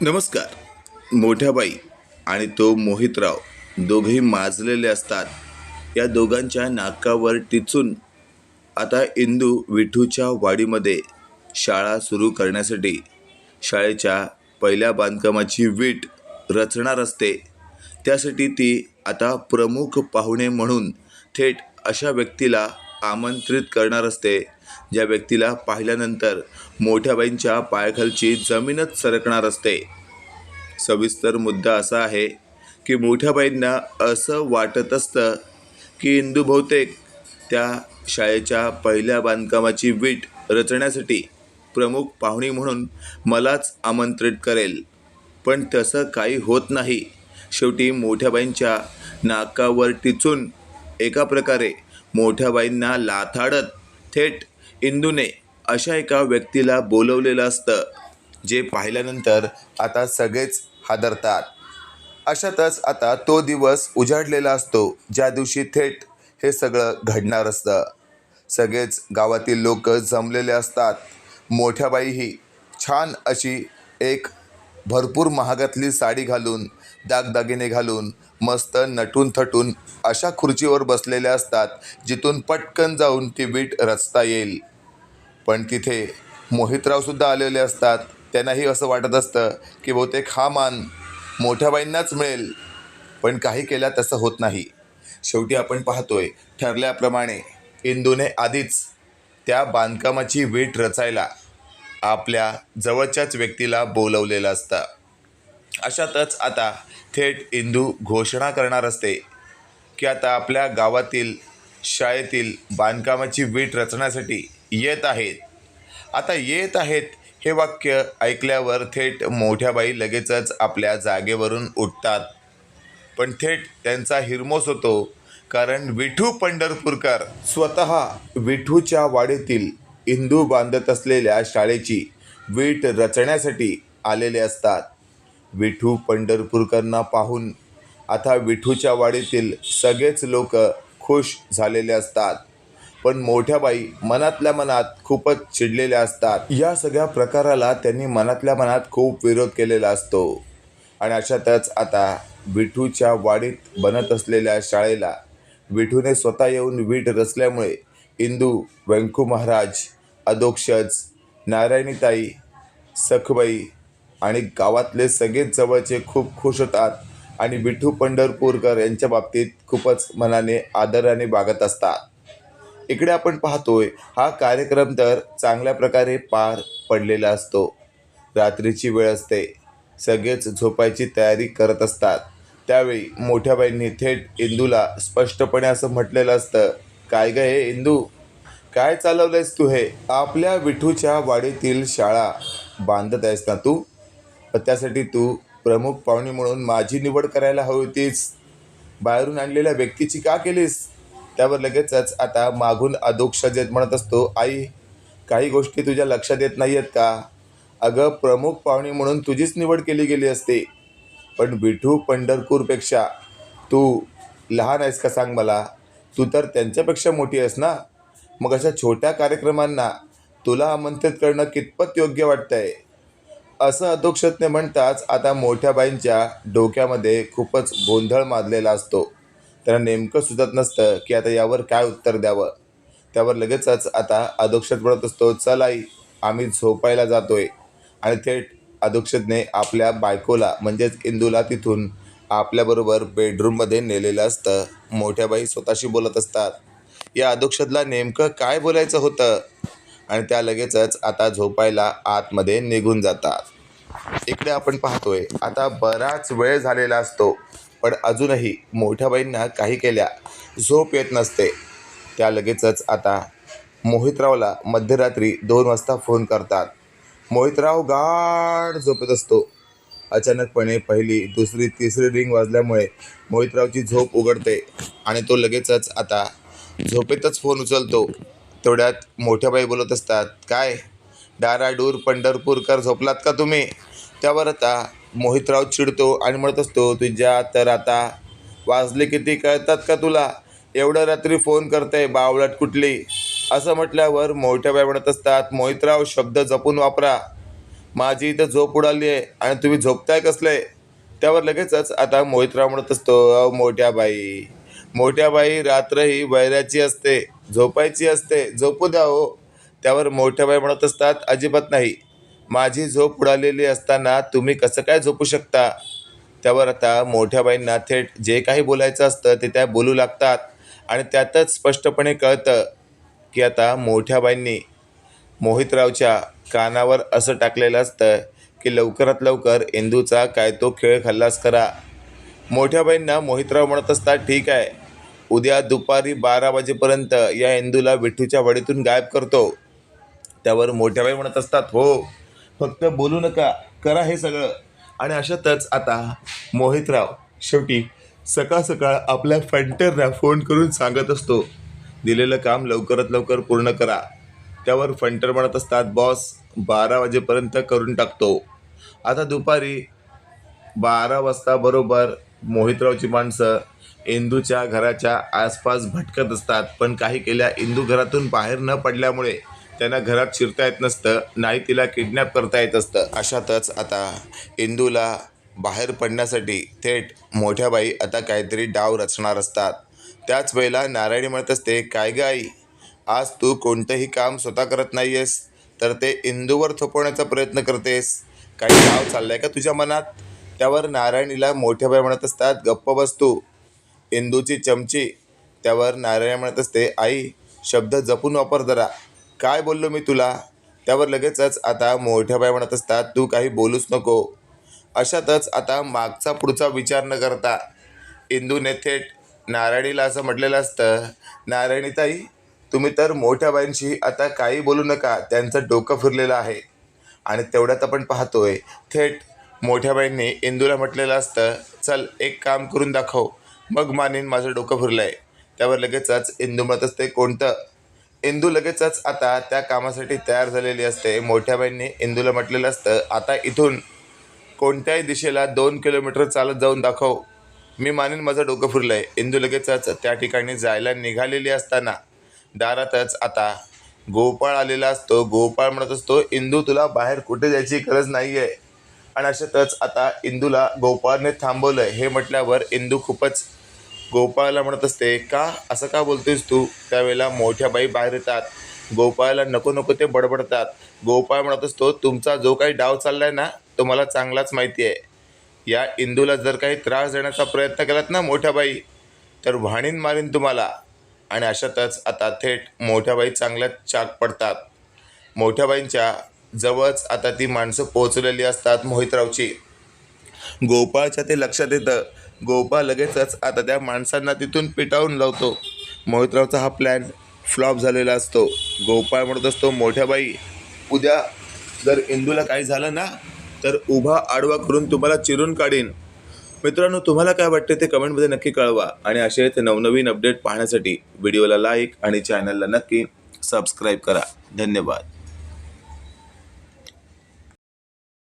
नमस्कार. मोठ्या बाई आणि तो मोहितराव दोघेही माजलेले असतात. या दोघांच्या नाकावर टिचून आता इंदू विठूच्या वाडीमध्ये शाळा सुरू करण्यासाठी शाळेच्या पहिल्या बांधकामाची वीट रचणार असते. त्यासाठी ती आता प्रमुख पाहुणे म्हणून थेट अशा व्यक्तीला आमंत्रित करणार असते. ज्या व्यक्तीला पाहिल्यानंतर मोठ्याबाईंच्या पायाखालची जमीनच सरकणार असते. सविस्तर मुद्दा असा आहे की मोठ्याबाईंना असं वाटत असतं की इंदू बहुतेक त्या शाळेच्या पहिल्या बांधकामाची वीट रचण्यासाठी प्रमुख पाहुणी म्हणून मलाच आमंत्रित करेल. पण तसं काही होत नाही. शेवटी मोठ्याबाईंच्या नाकावर टिचून एका प्रकारे मोठ्याबाईंना लाथाडत थेट इंदूने अशा एका व्यक्तीला बोलवलेलं असतं जे पाहिल्यानंतर आता सगळेच हादरतात. अशातच आता तो दिवस उजाडलेला असतो ज्या दिवशी थेट हे सगळं घडणार असतं. सगळेच गावातील लोक जमलेले असतात. मोठ्या बाईही छान अशी एक भरपूर महागातली साडी घालून दागदागिने घालून मस्त नटून थटून अशा खुर्चीवर बसलेल्या असतात जिथून पटकन जाऊन ती वीट रचता येईल. पण तिथे मोहितरावसुद्धा आलेले असतात. त्यांनाही असं वाटत असतं की बहुतेक हा मान मोठ्याबाईंनाच मिळेल. पण काही केल्या तसं होत नाही. शेवटी आपण पाहतोय ठरल्याप्रमाणे इंदूने आधीच त्या बांधकामाची वीट रचायला आपल्या जवळच्याच व्यक्तीला बोलवलेलं असतं. अशातच आता थेट इंदू घोषणा करणार असते की आता आपल्या गावातील शाळेतील बांधकामाची वीट रचण्यासाठी येत आहेत. आता येत आहेत हे वाक्य ऐकल्यावर थेट मोठ्याबाई लगेचच आपल्या जागेवरून उठतात. पण थेट त्यांचा हिरमोस होतो कारण विठू पंढरपूरकर स्वतः विठूच्या वाडीतील इंदू बांधत असलेल्या शाळेची वीट रचण्यासाठी आलेले असतात. विठू पंढरपूरकरांना पाहून आता विठूच्या वाडीतील सगळेच लोक खुश झालेले असतात. पण मोठ्या बाई मनातल्या मनात खूपच चिडलेल्या असतात. या सगळ्या प्रकाराला त्यांनी मनातल्या मनात खूप विरोध केलेला असतो. आणि अशातच आता विठूच्या वाडीत बनत असलेल्या शाळेला विठूने स्वतः येऊन वीट रचल्यामुळे इंदू व्यंकू महाराज अधोक्षज नारायणीताई सखबाई आणि गावातले सगळेच जवळचे खूप खुश होतात. आणि विठू पंढरपूरकर यांच्या बाबतीत खूपच मनाने आदराने वागत असतात. इकडे आपण पाहतोय हा कार्यक्रम तर चांगल्या प्रकारे पार पडलेला असतो. रात्रीची वेळ असते. सगळेच झोपायची तयारी करत असतात. त्यावेळी मोठ्या बाईंनी थेट इंदूला स्पष्टपणे असं म्हटलेलं असतं काय गं हे इंदू? काय चालवलंयस तू हे? आपल्या विठूच्या वाडीतील शाळा बांधत आहेस ना तू? त्यासाठी तू प्रमुख पाहुणे म्हणून माझी निवड करायला हवी होतीस. बाहेरून आणलेल्या व्यक्तीची का केलीस? त्यावर लगेचच आता मागून अधोक्षजेत म्हणत असतो आई काही गोष्टी तुझ्या लक्षात येत नाही आहेत का? अगं प्रमुख पाहुणे म्हणून तुझीच निवड केली गेली असते. पण विठू पंढरपूरपेक्षा तू लहान आहेस का सांग मला? तू तर त्यांच्यापेक्षा मोठी आहेस ना? मग अशा छोट्या कार्यक्रमांना तुला आमंत्रित करणं कितपत योग्य वाटतंय? असं अधोक्षज्ञ म्हणताच आता मोठ्या बाईंच्या डोक्यामध्ये खूपच गोंधळ माजलेला असतो. त्यांना नेमकं सुचत नसतं की आता यावर काय उत्तर द्यावं. त्यावर लगेचच आता अधोक्षत म्हणत असतो चल आई आम्ही झोपायला जातोय. आणि थेट अधोक्षतने आपल्या बायकोला म्हणजेच इंदूला तिथून आपल्याबरोबर बेडरूममध्ये नेलेलं असतं. मोठ्या बाई स्वतःशी बोलत असतात. या अधोक्षतला नेमकं काय बोलायचं होतं? आणि त्या लगेचच आता झोपायला आतमध्ये निघून जातात. इकडे आपण पाहतोय आता बराच वेळ झालेला असतो पण अजूनही मोठ्या बाईंना काही केल्या झोप येत नसते. त्या लगेचच आता मोहितरावला मध्यरात्री दोन वाजता फोन करतात. मोहितराव गाढ झोपत असतो. अचानकपणे पहिली दुसरी तिसरी रिंग वाजल्यामुळे मोहितरावची झोप उघडते आणि तो लगेचच आता झोपेतच फोन उचलतो. तेवढ्यात मोठ्याबाई बोलत असतात काय? डाराडूर पंढरपूरकर झोपलात का तुम्ही? त्यावर आता मोहितराव चिडतो आणि म्हणत असतो तुझ्या तर आता वाजले किती कळतात का तुला? एवढं रात्री फोन करते बावळट कुठली? असं म्हटल्यावर मोठ्याबाई म्हणत असतात मोहितराव शब्द जपून वापरा. माझी इथं झोप उडाली आहे आणि तुम्ही झोपताय कसले? त्यावर लगेचच आता मोहितराव म्हणत असतो "अहो, मोठ्या बाई मोठ्या बाई रात्र ही वैराची असते. झोपायची असते झोपू द्या हो. त्यावर मोठ्या बाई म्हणत असतात अजिबात नाही. माझी झोप उडालेली असताना तुम्ही कसं काय झोपू शकता? त्यावर आता मोठ्या बाईंना थेट जे काही बोलायचं असतं ते त्या बोलू लागतात. आणि त्यातच स्पष्टपणे कळतं की आता मोठ्या बाईंनी मोहितरावच्या कानावर असं टाकलेलं असतं की लवकरात लवकर इंदूचा काय तो खेळ खल्लास करा. मोठ्या बाईंना मोहितराव म्हणत असतात ठीक आहे. उद्या दुपारी बारा वाजेपर्यंत या इंदूला विठ्ठूच्या वडीतून गायब करतो. त्यावर मोठ्याबाई म्हणत असतात हो फक्त बोलू नका करा हे सगळं. आणि अशातच आता मोहितराव शेवटी सकाळ सकाळ आपल्या फंटरला फोन करून सांगत असतो दिलेलं काम लवकरात लवकर पूर्ण करा. त्यावर फंटर म्हणत असतात बॉस बारा वाजेपर्यंत करून टाकतो. आता दुपारी बारा वाजता बरोबर मोहितरावची माणसं इंदूच्या घराच्या आसपास भटकत असतात. पण काही केल्या इंदू घरातून बाहेर न पडल्यामुळे त्यांना घरात शिरता येत नसतं नाही तिला किडनॅप करता येत असतं. अशातच आता इंदूला बाहेर पडण्यासाठी थेट मोठ्या बाई आता काहीतरी डाव रचणार असतात. त्याच वेळेला नारायणी म्हणत असते काय ग आई आज तू कोणतंही काम स्वतः करत नाही आहेस तर ते इंदूवर थोपवण्याचा प्रयत्न करतेस. काही डाव चाललाय का तुझ्या मनात? त्यावर नारायणीला मोठ्या बाई म्हणत असतात गप्प बस इंदूची चमची त्यावर नारायण म्हणत असते आई शब्द जपून वापर जरा. काय बोललो मी तुला? त्यावर लगेचच आता मोठ्या बाई म्हणत असतात तू काही बोलूच नको. अशातच आता मागचा पुढचा विचार न करता इंदूने थेट नारायणीला असं म्हटलेलं असतं नारायणीताई तुम्ही तर मोठ्या बाईंशी आता काही बोलू नका त्यांचं डोकं फिरलेलं आहे. आणि तेवढ्यात आपण पाहतोय थेट मोठ्या बाईंनी इंदूला म्हटलेलं असतं चल एक काम करून दाखव. मग मानेन माझं डोकं फिरलं आहे त्यावर लगेचच इंदू म्हणत असते कोणतं? इंदू लगेचच आता त्या कामासाठी तयार झालेली असते. मोठ्या बाईंनी इंदूला म्हटलेलं असतं आता इथून कोणत्याही दिशेला दोन किलोमीटर चालत जाऊन दाखव. मी मानेन माझं डोकं फिरलं आहे इंदू लगेचच त्या ठिकाणी जायला निघालेली असताना दारातच आता गोपाळ आलेला असतो. गोपाळ म्हणत असतो इंदू तुला बाहेर कुठे जायची गरज नाही आहे आणि अशातच आता इंदूला गोपाळने थांबवलं हे म्हटल्यावर इंदू खूपच गोपाळला म्हणत असते का? असं का बोलतोयस तू? त्यावेळेला मोठ्या बाई बाहेर येतात. गोपाळला नको नको ते बडबडतात. गोपाळ म्हणत असतो तुमचा जो काही डाव चाललाय ना तो मला चांगलाच माहिती आहे. या इंदूला जर काही त्रास देण्याचा प्रयत्न केलात ना मोठ्या बाई तर व्हाणीन मारीन तुम्हाला. आणि अशातच आता थेट मोठ्या बाई चांगल्याच चाक पडतात. मोठ्या बाईंच्या जवळच आता ती माणसं पोहोचलेली असतात मोहितरावची. गोपाळच्या ते लक्षात येतं गोपाळ लगेचच आता त्या माणसांना तिथून पिटावून लावतो. मोहितरावचा हा प्लॅन फ्लॉप झालेला असतो. गोपाळ म्हणत असतो मोठ्या बाई उद्या जर इंदूला काही झालं ना तर उभा आडवा करून तुम्हाला चिरून काढीन. मित्रांनो तुम्हाला काय वाटते ते कमेंटमध्ये नक्की कळवा. आणि असेच नवनवीन अपडेट पाहण्यासाठी व्हिडिओला लाईक आणि चॅनलला नक्की सबस्क्राईब करा. धन्यवाद.